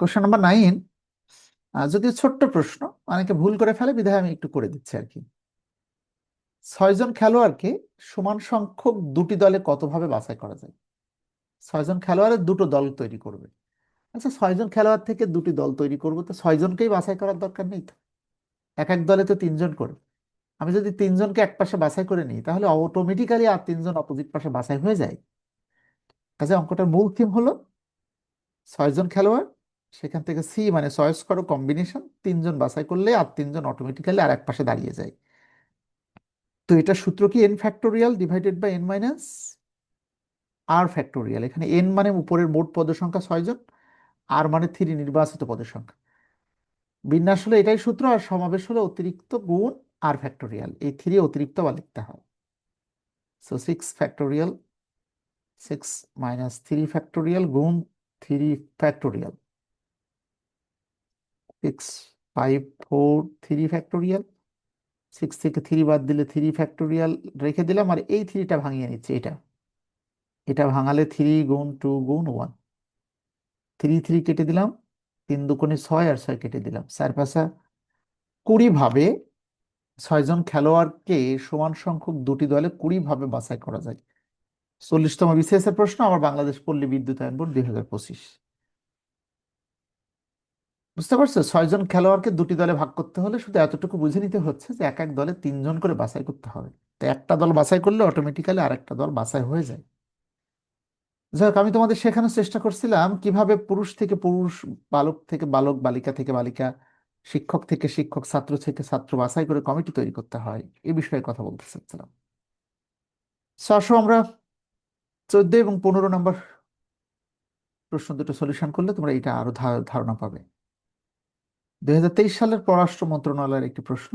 Question number nine যদিও ছোট্ট প্রশ্ন, অনেকে ভুল করে ফেলে, বিধায় আমি একটু করে দিচ্ছি আর কি। ছয়জন খেলোয়াড়কে সমান সংখ্যক দুটি দলে কতভাবে বাছাই করা যায়? ছয়জন খেলোয়াড়ের দুটো দল তৈরি করবে। আচ্ছা ছয়জন খেলোয়াড় থেকে দুটি দল তৈরি করব, তো ছয়জনকেই বাছাই করার দরকার নেই তো? এক এক দলে তো তিনজন করে। আমি যদি তিনজনকে এক পাশে বাছাই করে নিই, তাহলে অটোমেটিক্যালি আর তিনজন অপোজিট পাশে বাছাই হয়ে যায়? কাজে অঙ্কটার মূল থিম হলো, ছয়জন খেলোয়াড় সেখান থেকে সি মানে চয়েস করো কম্বিনেশন তিনজন বাছাই করলে আর তিনজন অটোমেটিক্যালি আর এক পাশে দাঁড়িয়ে যায়। তো এটা সূত্র কি n factorial divided by n minus r factorial এখানে এন মানে উপরের মোট পদের সংখ্যা ছয়জন আর মানে থ্রি নির্বাচিত পদের সংখ্যা। বিন্যাস হলে এটাই সূত্র আর সমাবেশ হলে অতিরিক্ত গুণ আর ফ্যাক্টোরিয়াল এই থ্রি অতিরিক্ত বা লিখতে হয়। So six factorial six minus three factorial গুণ three factorial six five four three factorial six থেকে থ্রি বাদ দিলে থ্রি ফ্যাক্টোরিয়াল রেখে দিলাম, আর এই থ্রিটা ভাঙিয়ে নিচ্ছি, এটা। এটা ভাঙালে থ্রি গুণ টু গুণ ওয়ান থ্রি থ্রি কেটে দিলাম, তিন দুকোণে ছয় আর ছয় কেটে দিলাম। চার পাশা কুড়ি ভাবে ছয়জন খেলোয়াড়কে সমান সংখ্যক দুটি দলে কুড়ি ভাবে বাছাই করা যায়। চল্লিশতম বিসিএস এর প্রশ্ন, আমার বাংলাদেশ পল্লী বিদ্যুতায়ন বোর্ড দুই হাজার পঁচিশ। বুঝতে পারছ? ছয়জন খেলোয়াড়কে দুটি দলে ভাগ করতে হলে শুধু এতটুকু বুঝে নিতে হচ্ছে যে এক এক দলে তিনজন করে বাছাই করতে হবে। তো একটা দল বাছাই করলে অটোমেটিক্যালি আরেকটা দল বাছাই হয়ে যায়। যাই হোক, আমি তোমাদের শেখানোর চেষ্টা করছিলাম কীভাবে পুরুষ থেকে পুরুষ, বালক থেকে বালক, বালিকা থেকে বালিকা, শিক্ষক থেকে শিক্ষক, ছাত্র থেকে ছাত্র বাছাই করে কমিটি তৈরি করতে হয়। এ বিষয়ে কথা বলতে চাচ্ছিলাম। আসো আমরা চোদ্দ এবং পনেরো নম্বর প্রশ্ন দুটো সলিউশন করলে তোমরা এটা আরও ধারণা পাবে। দুই হাজার তেইশ সালের পররাষ্ট্র মন্ত্রণালয়ের একটি প্রশ্ন।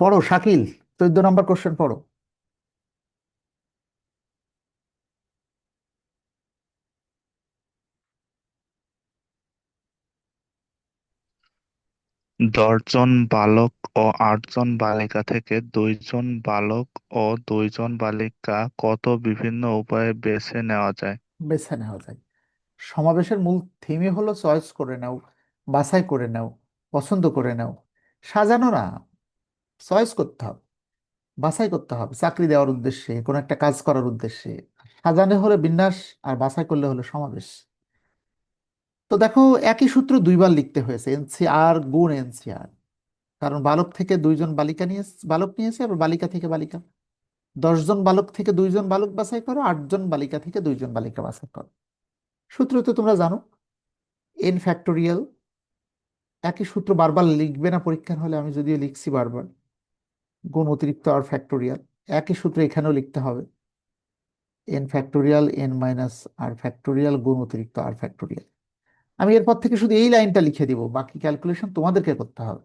পড়ো শাকিল চোদ্দ নম্বর কোশ্চেন পড়ো। দশজন বালক ও আটজন বালিকা থেকে দুইজন বালক ও দুইজন বালিকা কত বিভিন্ন উপায়ে বেছে নেওয়া যায়? বেছে নেওয়া যায়। সমাবেশের মূল থিমই হলো চয়েস করে নাও, বাছাই করে নাও, পছন্দ করে নাও। সাজানো না চয়েস করতে হবে, বাছাই করতে হবে, চাকরি দেওয়ার উদ্দেশ্যে, কোনো একটা কাজ করার উদ্দেশ্যে। সাজানো হলে বিন্যাস আর বাছাই করলে হলো সমাবেশ। তো দেখো, একই সূত্র দুইবার লিখতে হয়েছে, এনসিআর গুণ এনসিআর। কারণ বালক থেকে দুইজন বালিকা নিয়ে বালক নিয়েছে আবার বালিকা থেকে বালিকা। দশজন বালক থেকে দুইজন বালক বাছাই করো, আটজন বালিকা থেকে দুইজন বালিকা বাছাই করো। সূত্র তো তোমরা জানো? এন ফ্যাক্টোরিয়াল একই সূত্র বারবার লিখবে না পরীক্ষার হলে, আমি যদিও লিখছি বারবার। গুণ অতিরিক্ত আর ফ্যাক্টোরিয়াল একই সূত্র এখানেও লিখতে হবে। N factorial n minus r factorial গুণ অতিরিক্ত আর ফ্যাক্টোরিয়াল আমি এরপর থেকে শুধু এই লাইনটা লিখে দিব, বাকি ক্যালকুলেশন তোমাদেরকে করতে হবে।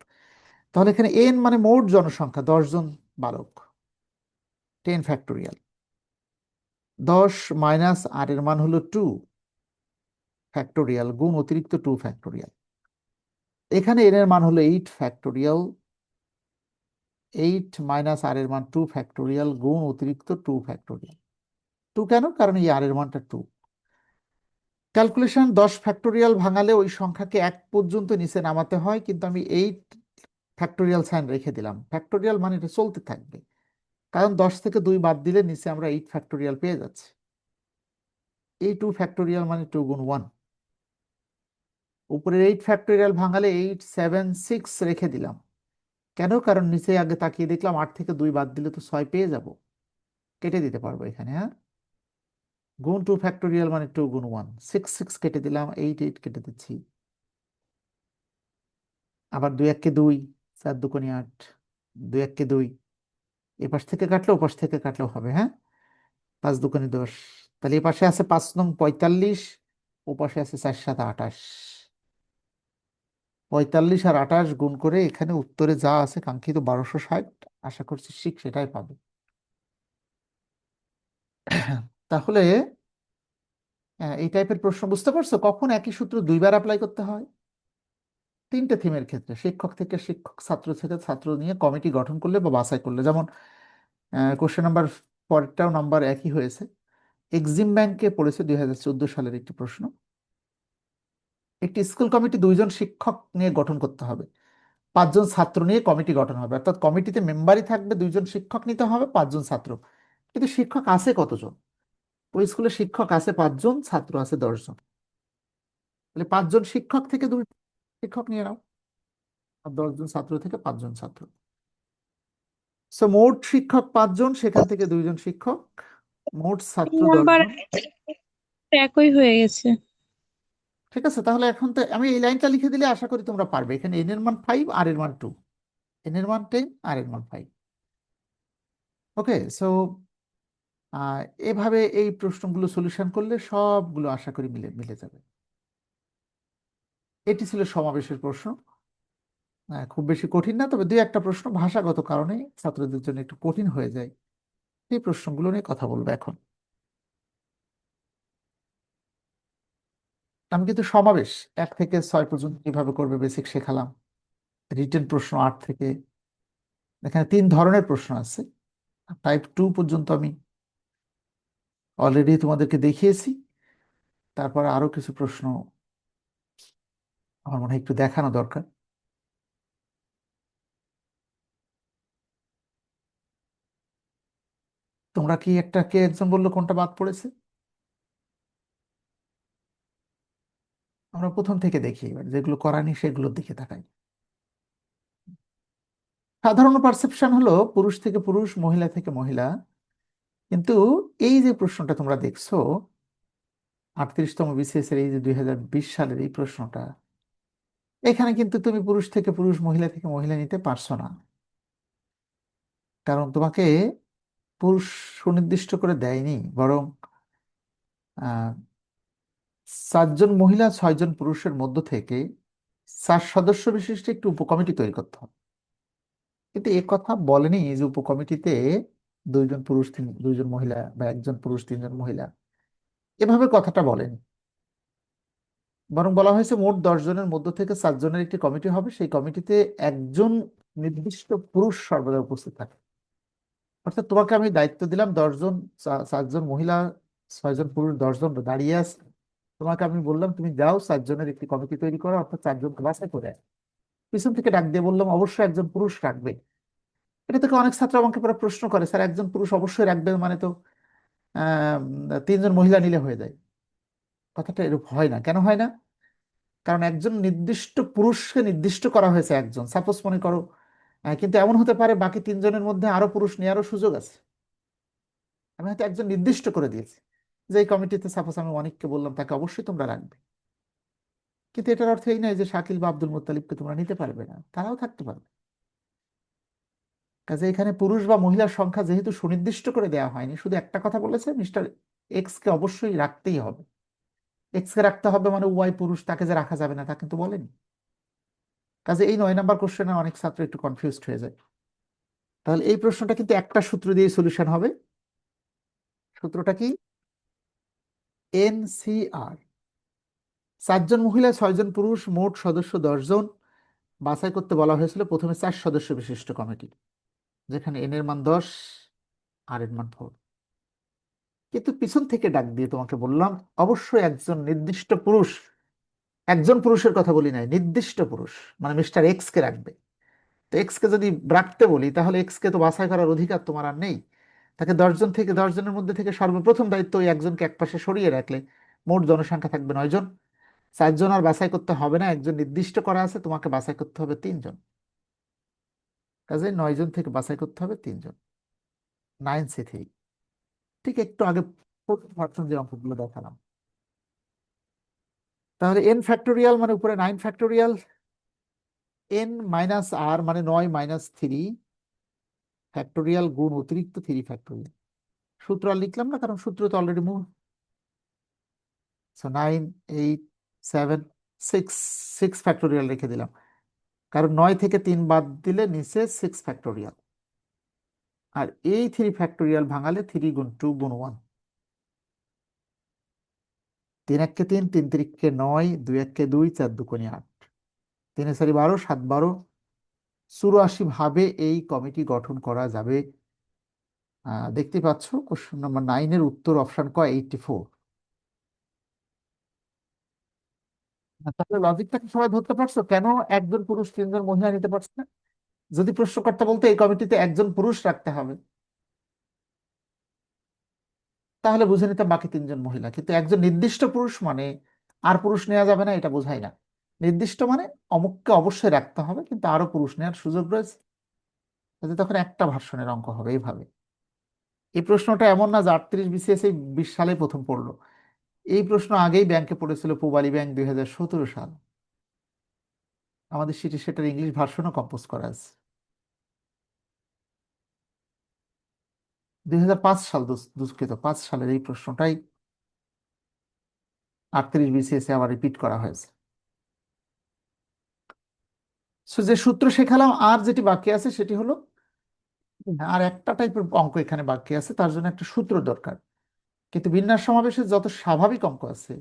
তাহলে এখানে এন মানে মোট জনসংখ্যা দশজন বালক টেন ফ্যাক্টোরিয়াল দশ মাইনাস আর এর মান হলো টু ফ্যাক্টোরিয়াল গুণ অতিরিক্ত টু ফ্যাক্টোরিয়াল এখানে এন এর মান হলো eight factorial eight minus r এর মান টু ফ্যাক্টোরিয়াল গুণ অতিরিক্ত টু ফ্যাক্টোরিয়াল টু কেন? কারণ এই আর এর মানটা টু ক্যালকুলেশন দশ ফ্যাক্টোরিয়াল ভাঙালে ওই সংখ্যাকে এক পর্যন্ত নিচে নামাতে হয়, কিন্তু আমি এইট ফ্যাক্টোরিয়াল সাইন রেখে দিলাম। ফ্যাক্টোরিয়াল মানে এটা চলতে থাকবে। কারণ দশ থেকে দুই বাদ দিলে নিচে আমরা এইট ফ্যাক্টোরিয়াল পেয়ে যাচ্ছি। এই টু ফ্যাক্টোরিয়াল মানে টু গুণ ওয়ান উপরের এইট ফ্যাক্টোরিয়াল ভাঙালে এইট সেভেন সিক্স রেখে দিলাম। কেন? কারণ নিচে আগে তাকিয়ে দেখলাম আট থেকে দুই বাদ দিলে তো ছয় পেয়ে যাব। কেটে দিতে পারব এখানে হ্যাঁ? গুণ টু ফ্যাক্টোরিয়াল মানে টু গুণ ওয়ান সিক্স সিক্স কেটে দিলাম এইট এইট কেটে দিচ্ছি। আবার দুই এককে দুই, চার দুকোনি আট, দুই এককে দুই। এপাশ থেকে কাটলে ওপাশ থেকে কাটলেও হবে হ্যাঁ? পাঁচ দুকোনি দশ। তাহলে এ পাশে আছে পাঁচ নং পঁয়তাল্লিশ, ও পাশে আছে চার, সাত, আঠাশ। পঁয়তাল্লিশ আর আঠাশ গুণ করে এখানে উত্তরে যা আছে কাঙ্ক্ষিত বারোশো ষাট, আশা করছি ঠিক সেটাই পাবে। তাহলে এই টাইপের প্রশ্ন বুঝতে পারছ? কখন একই সূত্র দুইবার অ্যাপ্লাই করতে হয়? তিনটে থিমের ক্ষেত্রে, শিক্ষক থেকে শিক্ষক, ছাত্র থেকে ছাত্র নিয়ে কমিটি গঠন করলে বা বাছাই করলে। যেমন কোশ্চেন নাম্বার পরেরটাও নাম্বার একই হয়েছে। এক্সিম ব্যাংকে পড়েছে দুই হাজার চোদ্দ সালের একটি প্রশ্ন। একটি স্কুল কমিটি দুইজন শিক্ষক নিয়ে গঠন করতে হবে। পাঁচজন ছাত্র নিয়ে কমিটি গঠন হবে। অর্থাৎ কমিটিতে মেম্বারই থাকবে, দুইজন শিক্ষক নিতে হবে, পাঁচজন ছাত্র। কিন্তু শিক্ষক আছে কতজন? ওই স্কুলে শিক্ষক আছে পাঁচজন ছাত্র আছে দশজন। তাহলে পাঁচজন শিক্ষক থেকে দুই শিক্ষক নিয়ে নাও। আর দশজন ছাত্র থেকে পাঁচজন ছাত্র। সো মোট শিক্ষক পাঁচজন সেখান থেকে দুইজন শিক্ষক মোট ছাত্র একই হয়ে গেছে। ঠিক আছে তাহলে এখন তো আমি এই লাইনটা লিখে দিলে আশা করি তোমরা পারবে। এখানে এন এর মান ফাইভ আর এর মান টু এন এর মান টেন আর এর মান ফাইভ ওকে সো এভাবে এই প্রশ্নগুলো সলিউশন করলে সবগুলো আশা করি মিলে মিলে যাবে। এটি ছিল সমাবেশের প্রশ্ন। খুব বেশি কঠিন না, তবে দুই একটা প্রশ্ন ভাষাগত কারণে ছাত্রদের জন্য একটু কঠিন হয়ে যায়। এই প্রশ্নগুলো নিয়ে কথা বলব এখন। আমি কিন্তু সমাবেশ এক থেকে ছয় পর্যন্ত কীভাবে করবে বেসিক শেখালাম। রিটেন প্রশ্ন আট থেকে, এখানে তিন ধরনের প্রশ্ন আছে। টাইপ টু পর্যন্ত আমি অলরেডি তোমাদেরকে দেখিয়েছি। তারপর আরও কিছু প্রশ্ন আমার মনে হয় একটু দেখানো দরকার। তোমরা কি একটা কে একজন বলল কোনটা বাদ পড়েছে? আমরা প্রথম থেকে দেখি এবার, যেগুলো করানি সেগুলোর দিকে তাকাই। সাধারণ পারসেপশন হলো পুরুষ থেকে পুরুষ, মহিলা থেকে মহিলা। কিন্তু এই যে প্রশ্নটা তোমরা দেখছ, আটত্রিশতম বিসিএস এর এই যে দুই হাজার বিশ সালের এই প্রশ্নটা, এখানে কিন্তু তুমি পুরুষ থেকে পুরুষ, মহিলা থেকে মহিলা নিতে পারছ না। কারণ তোমাকে পুরুষ সুনির্দিষ্ট করে দেয়নি, বরং সাতজন মহিলা, ছয়জন পুরুষের মধ্য থেকে চার সদস্য বিশিষ্ট একটি উপকমিটি তৈরি করতে হবে। কিন্তু এ কথা বলেনি যে উপকমিটিতে দুইজন পুরুষ, তিন, দুইজন মহিলা বা একজন পুরুষ, তিনজন মহিলা, এভাবে কথাটা বলেন। বরং বলা হয়েছে মোট জনের মধ্য থেকে সাতজনের একটি কমিটি হবে। সেই কমিটিতে একজন নির্দিষ্ট পুরুষ সর্বদা উপস্থিত থাকে। অর্থাৎ তোমাকে আমি দায়িত্ব দিলাম দশজন সাতজন মহিলা ছয়জন পুরুষ দশজন দাঁড়িয়ে আছে। তোমাকে আমি বললাম, তুমি যাও চারজনের একটি কমিটি তৈরি করো, অর্থাৎ চারজনকে বাছাই করে। পিছন থেকে ডাক দিয়ে বললাম, অবশ্যই একজন পুরুষ রাখবে। এটা থেকে অনেক ছাত্র আমাকে পরে প্রশ্ন করে, স্যার, একজন পুরুষ অবশ্যই রাখবে মানে তো তিনজন মহিলা নিলে হয়ে যায়। কথাটা এরূপ হয় না। কেন হয় না? কারণ একজন নির্দিষ্ট পুরুষকে নির্দিষ্ট করা হয়েছে একজন। সাপোজ মনে করো কিন্তু এমন হতে পারে বাকি তিনজনের মধ্যে আরও পুরুষ নেওয়ারও সুযোগ আছে। আমি হয়তো একজন নির্দিষ্ট করে দিয়েছি। যে এই কমিটিতে সাপোজ আমি অনেককে বললাম, তাকে অবশ্যই তোমরা রাখবে। কিন্তু এটার অর্থ এই নয় যে শাকিল বা আব্দুল মুত্তালিবকে তোমরা নিতে পারবে না। তারাও থাকতে পারবে। কাজে এখানে পুরুষ বা মহিলার সংখ্যা যেহেতু সুনির্দিষ্ট করে দেওয়া হয়নি, শুধু একটা কথা বলেছে, মিস্টার এক্স কে অবশ্যই রাখতেই হবে। এক্স কে রাখতে হবে মানে ওয়াই পুরুষ, তাকে যে রাখা যাবে না তা কিন্তু বলেনি। কাজে এই নয় নাম্বার কোশ্চেনে অনেক ছাত্র একটু কনফিউজড হয়ে যায়। তাহলে এই প্রশ্নটা কিন্তু একটা সূত্র দিয়ে সলিউশন হবে। সূত্রটা কি? এনসিআর চারজন মহিলা, ছয়জন পুরুষ, মোট সদস্য দশজন বাছাই করতে বলা হয়েছিল প্রথমে চার সদস্য বিশিষ্ট কমিটি। যেখানে এন এর মান দশ আর এর মান ফোর কিন্তু পিছন থেকে ডাক দিয়ে তোমাকে বললাম, অবশ্যই একজন নির্দিষ্ট পুরুষ, একজন পুরুষের কথা বলি নাই, নির্দিষ্ট পুরুষ মানে মিস্টার এক্স কে রাখবে। তো এক্স কে যদি রাখতে বলি, তাহলে এক্স কে তো বাছাই করার অধিকার তোমার আর নেই। তাকে দশজন থেকে দশজনের মধ্যে থেকে সর্বপ্রথম দায়িত্ব ওই একজনকে একপাশে সরিয়ে রাখলে মোট জনসংখ্যা থাকবে নয়জন চারজন আর বাছাই করতে হবে না, একজন নির্দিষ্ট করা আছে, তোমাকে বাছাই করতে হবে তিনজন। কাজে নয়জন থেকে বাছাই করতে হবে তিনজন নাইন সি থ্রি ঠিক একটু আগে প্রথম যে অঙ্কগুলো দেখালাম। তাহলে এন ফ্যাক্টোরিয়াল মানে উপরে nine factorial n minus r মানে নয় মাইনাস থ্রি ফ্যাক্টোরিয়াল গুণ অতিরিক্ত থ্রি ফ্যাক্টোরিয়াল সূত্র আর লিখলাম না, কারণ সূত্র তো অলরেডি মূল so nine eight seven six six factorial রেখে দিলাম। কারণ নয় থেকে তিন বাদ দিলে নিচে সিক্স ফ্যাক্টোরিয়াল আর এই থ্রি ফ্যাক্টোরিয়াল ভাঙালে থ্রি গুণ টু গুণ ওয়ান তিন এককে তিন তিন তিরিককে নয়, দুই এককে দুই, চার দুকোনি আট। তিনে চারি বারো, সাত বারো। চুরাশি ভাবে এই কমিটি গঠন করা যাবে। দেখতে পাচ্ছ কোশ্চেন নাম্বার নাইনের উত্তর অপশন ক এইটটি ফোর তাহলে লজিকটাকে সবাই ধরতে পারছ? কেন একজন পুরুষ তিনজন মহিলা নিতে পারছে না? যদি প্রশ্নকর্তা বলতো এই কমিটিতে একজন পুরুষ রাখতে হবে, তাহলে বুঝে নিতাম বাকি তিনজন মহিলা। কিন্তু একজন নির্দিষ্ট পুরুষ মানে আর পুরুষ নেওয়া যাবে না, এটা বোঝায় না। নির্দিষ্ট মানে অমুককে অবশ্যই রাখতে হবে, কিন্তু আরও পুরুষ নেওয়ার সুযোগ রয়েছে। তখন একটা ভার্সনের অঙ্ক হবে এইভাবে। এই প্রশ্নটা এমন না যে আটত্রিশ বিসিএস এই বিশ সালে প্রথম পড়ল। এই প্রশ্ন আগেই ব্যাংকে পড়েছিল পূবালী ব্যাংক দুই হাজার সতেরো সাল। আমাদের সিটি সেটার ইংলিশ ভার্সনও কম্পোজ করা আছে। দুই হাজার পাঁচ সাল দুষ্কৃত, পাঁচ সালের এই প্রশ্নটাই আটত্রিশ বিসিএস আবার রিপিট করা হয়েছে। যে সূত্র শেখালাম, আর যেটি বাকি আছে সেটি হলো, আর একটা টাইপের অঙ্ক এখানে বাকি আছে, তার জন্য একটা সূত্র দরকার। কিন্তু বিন্যাস সমাবেশে যত স্বাভাবিক অঙ্ক আছে,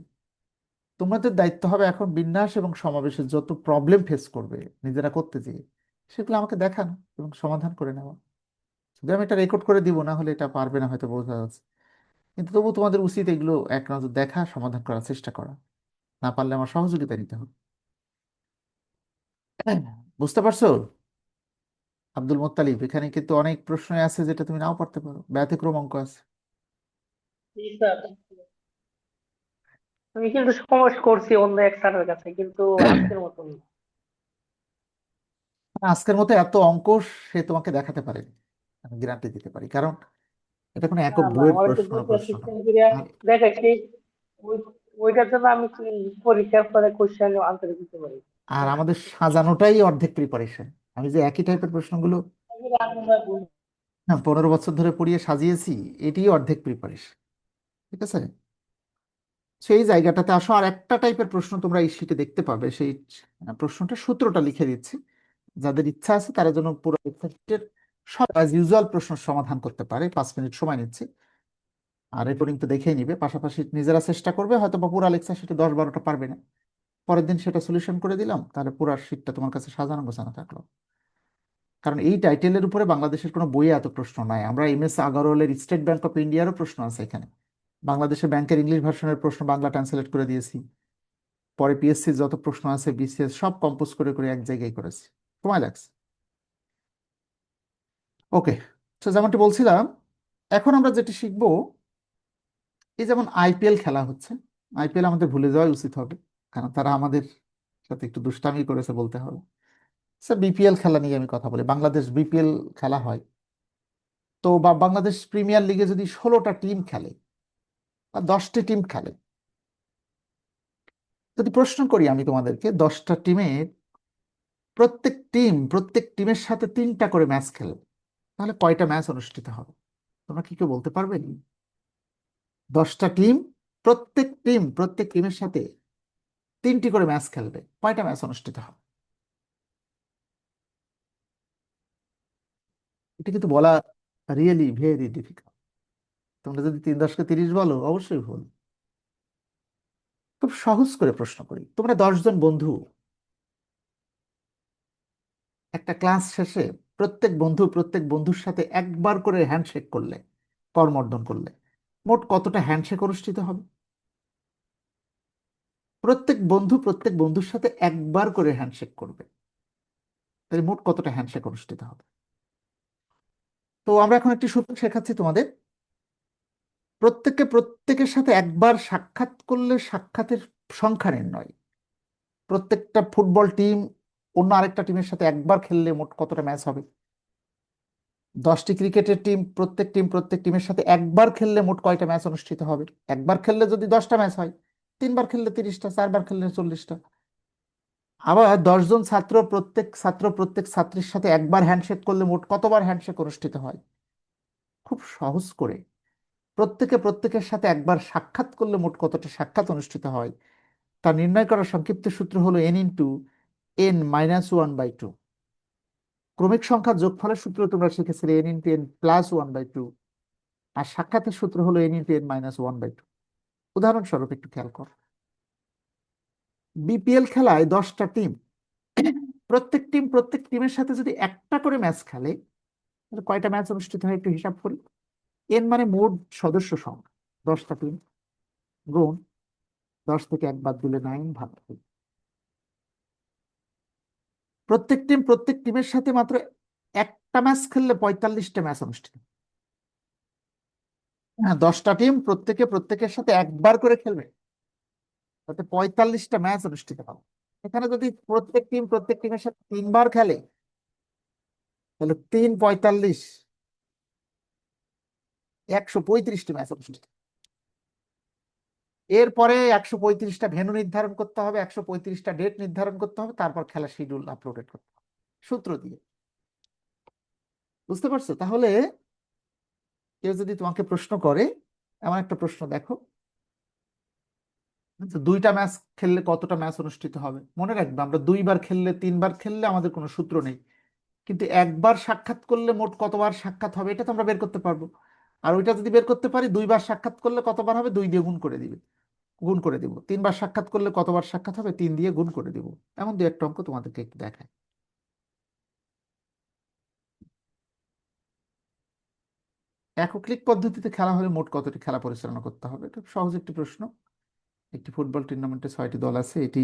তোমাদের দায়িত্ব হবে এখন বিন্যাস এবং সমাবেশের যত প্রবলেম ফেস করবে নিজেরা করতে যেয়ে, সেগুলো আমাকে দেখানো এবং সমাধান করে নেওয়া যদি আমি এটা রেকর্ড করে দিব, না হলে এটা পারবে না, হয়তো বোঝা যাচ্ছে। কিন্তু তবু তোমাদের উচিত এগুলো এক নজর দেখা, সমাধান করার চেষ্টা করা। না পারলে আমার সহযোগিতা নিতে হবে। বুঝতে পারছ? আব্দুল মোত্তালিব, এখানে কিন্তু অনেক প্রশ্ন আছে যেটা তুমি নাও পারতে পারো। ব্যতিক্রম অঙ্ক আছে। আমি কিন্তু সমস্যা করছি অন্য এক স্যারের কাছে কিন্তু আজকের মতন না। আজকের মতো এত অঙ্ক সে তোমাকে দেখাতে পারেনি। আমি গ্যারান্টি দিতে পারি কারণ এটা কোনো একক বইয়ের প্রশ্ন প্রশ্ন দেখাচ্ছি ওইটার জন্য আমি পরীক্ষার পরে কোশ্চেন আনসার দিতে পারি? আর আমাদের সাজানোটাই অর্ধেক প্রিপারেশন আমি যে একই টাইপের প্রশ্নগুলো পনেরো বছর ধরে পড়িয়ে সাজিয়েছি এটি অর্ধেক প্রিপারেশন ঠিক আছে? সেই জায়গাটাতে আসো, আর একটা টাইপের প্রশ্ন তোমরা এই শিটে দেখতে পাবে। সেই প্রশ্নটা সূত্রটা লিখে দিচ্ছি। যাদের ইচ্ছা আছে, তারা যেন পুরো সব অ্যাজ ইউজুয়াল প্রশ্ন সমাধান করতে পারে। পাঁচ মিনিট সময় নিচ্ছি। আর রেকর্ডিং তো দেখেই নিবে। পাশাপাশি নিজেরা চেষ্টা করবে হয়তো বা পুরো লেকচার শিটে দশ বারোটা পারবে না। পরের দিন সেটা সলিউশন করে দিলাম, তাহলে পুরো শিটটা তোমার কাছে সাজানো গোছানো থাকল। কারণ এই টাইটেলের উপরে বাংলাদেশের কোনো বইয়ে এত প্রশ্ন নাই। আমরা এম এস আগরওয়ালের স্টেট ব্যাংক অফ ইন্ডিয়ারও প্রশ্ন আছে এখানে। বাংলাদেশের ব্যাংকের ইংলিশ ভার্সনের প্রশ্ন বাংলা ট্রান্সলেট করে দিয়েছি। পরে পিএসসি যত প্রশ্ন আছে বিসিএস সব কম্পোজ করে করে এক জায়গায় করেছি। সময় লাগছে। ওকে তো যেমনটি বলছিলাম, এখন আমরা যেটি শিখব, এই যেমন আইপিএল খেলা হচ্ছে আইপিএল আমাদের ভুলে যাওয়াই উচিত হবে, কারণ তারা আমাদের সাথে একটু দুষ্টামি করেছে বলতে হবে। স্যার বিপিএল খেলা নিয়ে আমি কথা বলি। বাংলাদেশ বিপিএল খেলা হয়। তো বা বাংলাদেশ প্রিমিয়ার লিগে যদি ষোলোটা টিম খেলে দশটি টিম খেলে। যদি প্রশ্ন করি আমি তোমাদেরকে, দশটা টিমের প্রত্যেক টিম প্রত্যেক টিমের সাথে তিনটা করে ম্যাচ খেলে, তাহলে কয়টা ম্যাচ অনুষ্ঠিত হবে? তোমরা কি কেউ বলতে পারবে? দশটা টিম প্রত্যেক টিম প্রত্যেক টিমের সাথে তিনটি করে ম্যাচ খেলবে, কয়টা ম্যাচ অনুষ্ঠিত হবে? এটা কিন্তু বলা রিয়েলি ভেরি ডিফিকাল্ট তোমরা যদি তিন দশকে তিরিশ বলো, অবশ্যই ভুল। খুব সহজ করে প্রশ্ন করি। তোমরা দশজন বন্ধু। একটা ক্লাস শেষে প্রত্যেক বন্ধু, প্রত্যেক বন্ধুর সাথে একবার করে হ্যান্ডশেক করলে, করমর্দন করলে, মোট কতটা হ্যান্ডশেক অনুষ্ঠিত হবে? প্রত্যেক বন্ধু, প্রত্যেক বন্ধুর সাথে একবার করে হ্যান্ডশেক করবে। তাহলে মোট কতটা হ্যান্ডশেক অনুষ্ঠিত হবে? তো আমরা এখন একটি সূত্র শেখাচ্ছি তোমাদের। প্রত্যেককে প্রত্যেকের সাথে একবার সাক্ষাৎ করলে সাক্ষাতের সংখ্যা নির্ণয়। প্রত্যেকটা ফুটবল টিম অন্য আরেকটা টিমের সাথে একবার খেললে মোট কতটা ম্যাচ হবে? দশটি ক্রিকেটের টিম, প্রত্যেক টিম, প্রত্যেক টিমের সাথে একবার খেললে মোট কয়টা ম্যাচ অনুষ্ঠিত হবে? একবার খেললে যদি দশটা ম্যাচ হয়, তিনবার খেললে তিরিশটা, চারবার খেললে চল্লিশটা। আবার দশজন ছাত্র, প্রত্যেক ছাত্র, প্রত্যেক ছাত্রীর সাথে একবার হ্যান্ডশেক করলে মোট কতবার হ্যান্ডশেক অনুষ্ঠিত হয়? খুব সহজ করে। প্রত্যেকে প্রত্যেকের সাথে একবার সাক্ষাৎ করলে মোট কতটা সাক্ষাৎ অনুষ্ঠিত হয়? তা নির্ণয় করার সংক্ষিপ্ত সূত্র হলো n into n minus one by two ক্রমিক সংখ্যা যোগফলের সূত্র তোমরা শিখেছিলে n into n plus one by two আর সাক্ষাতের সূত্র হলো n into n minus one by two উদাহরণস্বরূপ একটু খেয়াল কর। বিপিএল খেলায় দশটা টিম প্রত্যেক টিম প্রত্যেক টিমের সাথে যদি একটা করে ম্যাচ খেলে কয়টা ম্যাচ অনুষ্ঠিত হয় একটু হিসাব করি? এন মানে মোট সদস্য সংখ্যা। দশটা টিম গুণ দশ থেকে এক বাদ দিলে নাইন ভাগ। প্রত্যেক টিম প্রত্যেক টিমের সাথে মাত্র একটা ম্যাচ খেললে পঁয়তাল্লিশটা ম্যাচ অনুষ্ঠিত। হ্যাঁ দশটা টিম প্রত্যেকে, প্রত্যেকের সাথে একবার করে খেলবে। তাতে পঁয়তাল্লিশটা ম্যাচ অনুষ্ঠিত হবে। এখানে যদি প্রত্যেক টিম প্রত্যেক টিমের সাথে তিনবার খেলে, তাহলে তিন পঁয়তাল্লিশ একশো পঁয়ত্রিশটি ম্যাচ অনুষ্ঠিত এরপরে একশো পঁয়ত্রিশটা ভেন্যু নির্ধারণ করতে হবে একশো পঁয়ত্রিশটা ডেট নির্ধারণ করতে হবে তারপর খেলা শিডিউল আপলোডেড করতে হবে। সূত্র দিয়ে। বুঝতে পারছ? তাহলে কেউ যদি তোমাকে প্রশ্ন করে এমন একটা প্রশ্ন দেখো। আচ্ছা, দুইটা ম্যাচ খেললে কতটা ম্যাচ অনুষ্ঠিত হবে? মনে রাখবে আমরা দুইবার খেললে তিনবার খেললে আমাদের কোনো সূত্র নেই। কিন্তু একবার সাক্ষাৎ করলে মোট কতবার সাক্ষাৎ হবে এটা তো আমরা বের করতে পারব। আর ওইটা যদি বের করতে পারি, দুইবার সাক্ষাৎ করলে কতবার হবে? দুই দিয়ে গুণ করে দিবে। গুণ করে দিব। তিনবার সাক্ষাৎ করলে কতবার সাক্ষাৎ হবে? তিন দিয়ে গুণ করে দিব। এমন দু একটা অঙ্ক তোমাদেরকে একটু দেখায় একক ক্লিক পদ্ধতিতে খেলা হলে মোট কতটি খেলা পরিচালনা করতে হবে? এটা সহজ একটি প্রশ্ন। একটি ফুটবল টুর্নামেন্টে ছয়টি দল আছে। এটি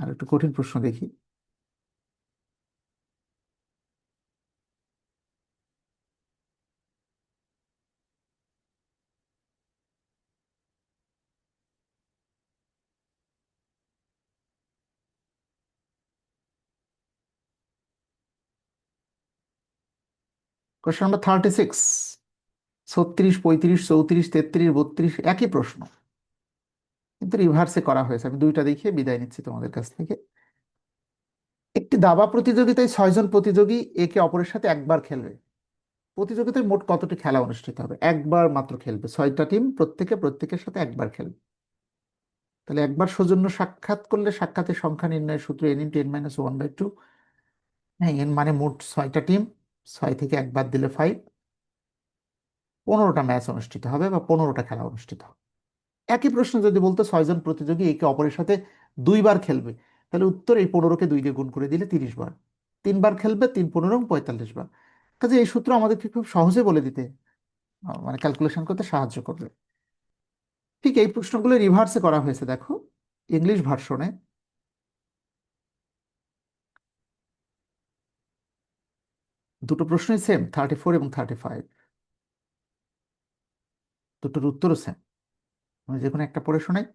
আর একটু কঠিন প্রশ্ন দেখি। কোশ্চেন নাম্বার থার্টি সিক্স ছত্রিশ, পঁয়ত্রিশ, চৌত্রিশ, তেত্রিশ, বত্রিশ, একই প্রশ্ন। কিন্তু রিভার্সে করা হয়েছে। আমি দুইটা দেখিয়ে বিদায় নিচ্ছি তোমাদের কাছ থেকে। একটি দাবা প্রতিযোগিতায় ছয়জন প্রতিযোগী একে অপরের সাথে একবার খেলবে। প্রতিযোগিতায় মোট কতটি খেলা অনুষ্ঠিত হবে? একবার মাত্র খেলবে। ছয়টা টিম প্রত্যেকে প্রত্যেকের সাথে একবার খেলবে। তাহলে একবার সৌজন্য সাক্ষাৎ করলে সাক্ষাতের সংখ্যা নির্ণয়ের সূত্র n into n minus one by two হ্যাঁ এন মানে মোট ছয়টা টিম ছয় থেকে একবার দিলে ফাইভ পনেরোটা ম্যাচ অনুষ্ঠিত হবে বা পনেরোটা খেলা অনুষ্ঠিত হবে। একই প্রশ্ন যদি বলতো ছয়জন প্রতিযোগী একে অপরের সাথে দুইবার খেলবে, তাহলে উত্তর এই পনেরোকে দুই দিয়ে গুণ করে দিলে তিরিশ বার। তিনবার খেলবে, তিন পনেরো পঁয়তাল্লিশ বার। কাজে এই সূত্র আমাদেরকে খুব সহজে বলে দিতে মানে ক্যালকুলেশন করতে সাহায্য করবে। ঠিক এই প্রশ্নগুলো রিভার্সে করা হয়েছে, দেখো। ইংলিশ ভার্সনে দুটো প্রশ্নই সেম থার্টি ফোর এবং থার্টি ফাইভ দুটোর উত্তরও সেম আমি যে কোনো একটা পড়ে শোনাই।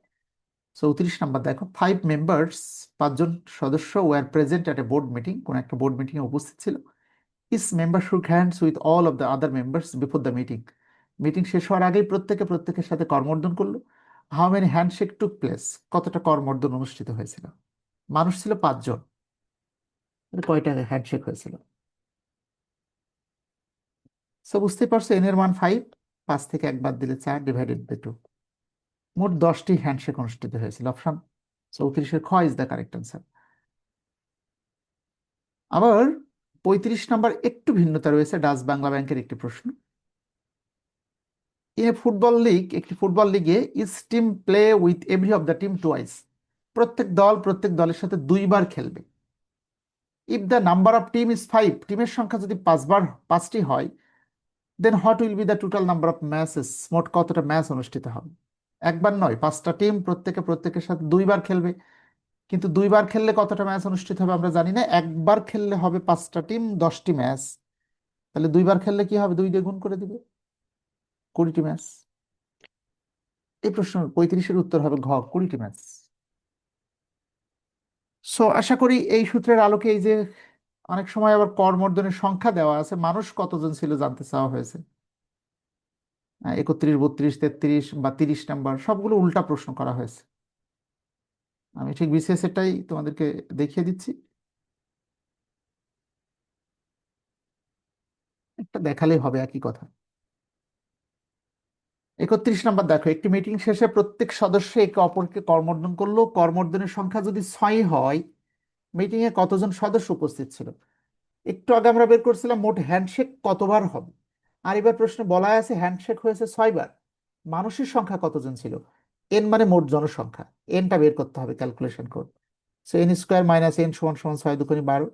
চৌত্রিশ নাম্বার, দেখো ফাইভ মেম্বার্স পাঁচজন সদস্য were present at a board meeting কোনো একটা বোর্ড মিটিংয়ে উপস্থিত ছিল। Each member shook hands with all of the other members before the meeting meeting শেষ হওয়ার আগেই প্রত্যেকে প্রত্যেকের সাথে করমর্দন করল। How many handshake took place কতটা করমর্দন অনুষ্ঠিত হয়েছিল? মানুষ ছিল পাঁচজন। কয়টা হ্যান্ডশেক হয়েছিল? সো বুঝতেই পারছ এন এর মান ফাইভ পাঁচ থেকে এক বাদ দিলে চার ডিভাইডেড বাই টু মোট দশটি হ্যান্ডশেক অনুষ্ঠিত হয়েছিল। অপশন চৌত্রিশের খ ইজ দ্য কারেক্ট অ্যান্সার আবার পঁয়ত্রিশ নাম্বার একটু ভিন্নতা রয়েছে, ডাচ বাংলা ব্যাংকের একটি প্রশ্ন। ইন এ ফুটবল লিগ, একটি ফুটবল লিগে is team play with every of the team twice প্রত্যেক দল, প্রত্যেক দলের সাথে দুইবার খেলবে। If the number of team is five টিমের সংখ্যা যদি পাঁচবার, পাঁচটি হয় দেন what will be the total number of matches মোট কতটা ম্যাচ অনুষ্ঠিত হবে? একবার নয়, পাঁচটা টিম প্রত্যেকে প্রত্যেকের সাথে দুইবার খেলবে। কিন্তু দুইবার খেললে কতটা ম্যাচ অনুষ্ঠিত হবে আমরা জানি না। একবার খেললে হবে পাঁচটা টিম দশটি ম্যাচ তাহলে দুইবার খেললে কি হবে? দুই দিয়ে গুণ করে দিবে। কুড়িটি ম্যাচ এই প্রশ্ন পঁয়ত্রিশের উত্তর হবে ঘ, কুড়িটি ম্যাচ সো আশা করি এই সূত্রের আলোকে এই যে অনেক সময় আবার করমর্দনের সংখ্যা দেওয়া আছে। মানুষ কতজন ছিল জানতে চাওয়া হয়েছে? একত্রিশ, বত্রিশ, তেত্রিশ বা তিরিশ নাম্বার, সবগুলো উল্টা প্রশ্ন করা হয়েছে। আমি ঠিক বিসিএস এটাই তোমাদেরকে দেখিয়ে দিচ্ছি। একটা দেখালেই হবে একই কথা। একত্রিশ নাম্বার দেখো, একটি মিটিং শেষে প্রত্যেক সদস্য একে অপরকে করমর্দন করল। করমর্দনের সংখ্যা যদি ছয় হয় মিটিং এ কতজন সদস্য উপস্থিত ছিল? একটু আগে আমরা বের করছিলাম মোট হ্যান্ডশেক কতবার হবে? আর এবার প্রশ্নে বলা আছে হ্যান্ডশেক হয়েছে ছয়বার। মানুষের সংখ্যা কতজন ছিল? এন মানে মোট জনসংখ্যা। এনটা বের করতে হবে calculation code so n square minus n সমান সমান ছয় দুগুণে বারো।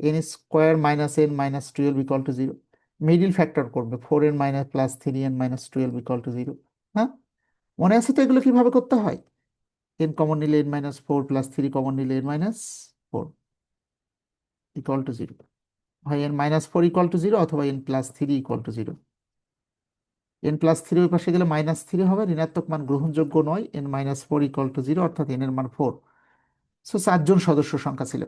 N square minus n minus twelve equal to zero middle factor করবে। Four n minus plus three n minus twelve equal to zero হ্যাঁ? মনে আছে তো এগুলো কীভাবে করতে হয়? এন কমন নিলে n minus four plus three common নিলে n minus four equal to zero হয় n minus four equal to zero অথবা n plus three equal to zero n plus three ওই পাশে গেলে মাইনাস থ্রি হবে, ঋণাত্মক মান গ্রহণযোগ্য নয় n minus four equal to zero অর্থাৎ এন এর মান ফোর সো চারজন সদস্য সংখ্যা ছিল।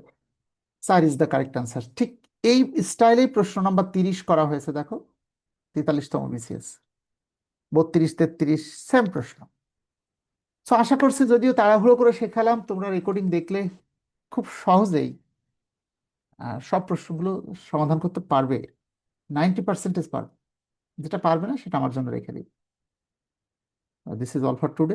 চার ইজ দ্য কারেক্ট আনসার ঠিক এই স্টাইলেই প্রশ্ন নাম্বার তিরিশ করা হয়েছে, দেখো। তেতাল্লিশতম বিসিএস বত্রিশ, তেত্রিশ সেম প্রশ্ন। সো আশা করছি যদিও তাড়াহুড়ো করে শেখালাম, তোমরা রেকর্ডিং দেখলে খুব সহজেই সব প্রশ্নগুলো সমাধান করতে পারবে। নাইনটি পার্সেন্টেজ পারবে যেটা পারবে না, সেটা আমার জন্য রেখে দিই this is all for today